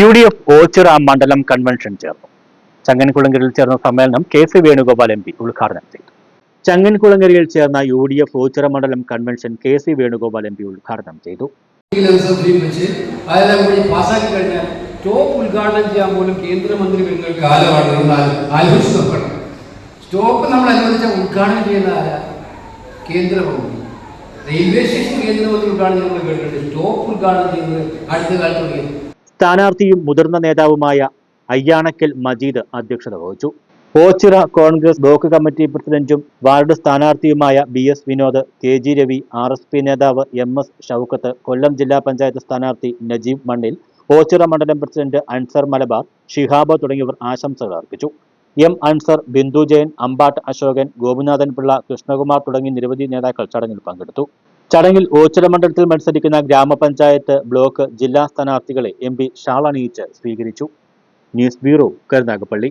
U D F Ochira മണ്ഡലം convention ചേർന്നു. ചങ്ങൻകുളങ്ങരയിൽ ചേർന്ന സമ്മേളനം K C Venugopal M P ഉദ്ഘാടനം ചെയ്തു. ചങ്ങൻകുളങ്ങരയിൽ ചേർന്ന യു ഡി എഫ് ഓച്ചിറ മണ്ഡലം convention K C Venugopal M P ഉദ്ഘാടനം ചെയ്തു. പാസ്സാക്കി കഴിഞ്ഞാൽ സ്റ്റോപ്പ് ഉദ്ഘാടനം ചെയ്യാൻ പോലും കേന്ദ്രമന്ത്രി ഒരു കാലമാണ് എന്നാൽ ആലോചിച്ച് നോക്കണം. സ്റ്റോപ്പ് നമ്മൾ അനുവദിച്ച ഉദ്ഘാടനം ചെയ്യുന്ന ആരാ? കേന്ദ്രമന്ത്രി. റെയിൽവേ സ്റ്റേഷൻ കേന്ദ്രമന്ത്രി ഉദ്ഘാടനം ചെയ്യുന്നത് കേട്ടിട്ടുണ്ട് സ്റ്റോപ്പ് ഉദ്ഘാടനം ചെയ്യുന്നത് അടുത്ത കാലത്ത് സ്ഥാനാർത്ഥിയും മുതിർന്ന നേതാവുമായ അയ്യാണക്കൽ മജീദ് അധ്യക്ഷത വഹിച്ചു. ഓച്ചിറ കോൺഗ്രസ് ബ്ലോക്ക് കമ്മിറ്റി പ്രസിഡന്റും ward സ്ഥാനാർത്ഥിയുമായ B S Vinod K G Ravi R S P നേതാവ് എം എസ് ഷൌക്കത്ത് കൊല്ലം ജില്ലാ പഞ്ചായത്ത് സ്ഥാനാർത്ഥി നജീബ് മണ്ണിൽ ഓച്ചിറ മണ്ഡലം പ്രസിഡന്റ് അൻസർ മലബാർ ഷിഹാബ് തുടങ്ങിയവർ ആശംസകൾ അർപ്പിച്ചു. എം അൻസർ ബിന്ദു ജയൻ അമ്പാട്ട് അശോകൻ ഗോപിനാഥൻ പിള്ള കൃഷ്ണകുമാർ തുടങ്ങി നിരവധി നേതാക്കൾ ചടങ്ങിൽ പങ്കെടുത്തു. ചടങ്ങിൽ ഓച്ചിറ മണ്ഡലത്തിൽ മത്സരിക്കുന്ന ഗ്രാമപഞ്ചായത്ത് ബ്ലോക്ക് ജില്ലാ സ്ഥാനാർത്ഥികളെ എം പി ഷാളണീച്ച് സ്വീകരിച്ചു. News bureau Karunagappally.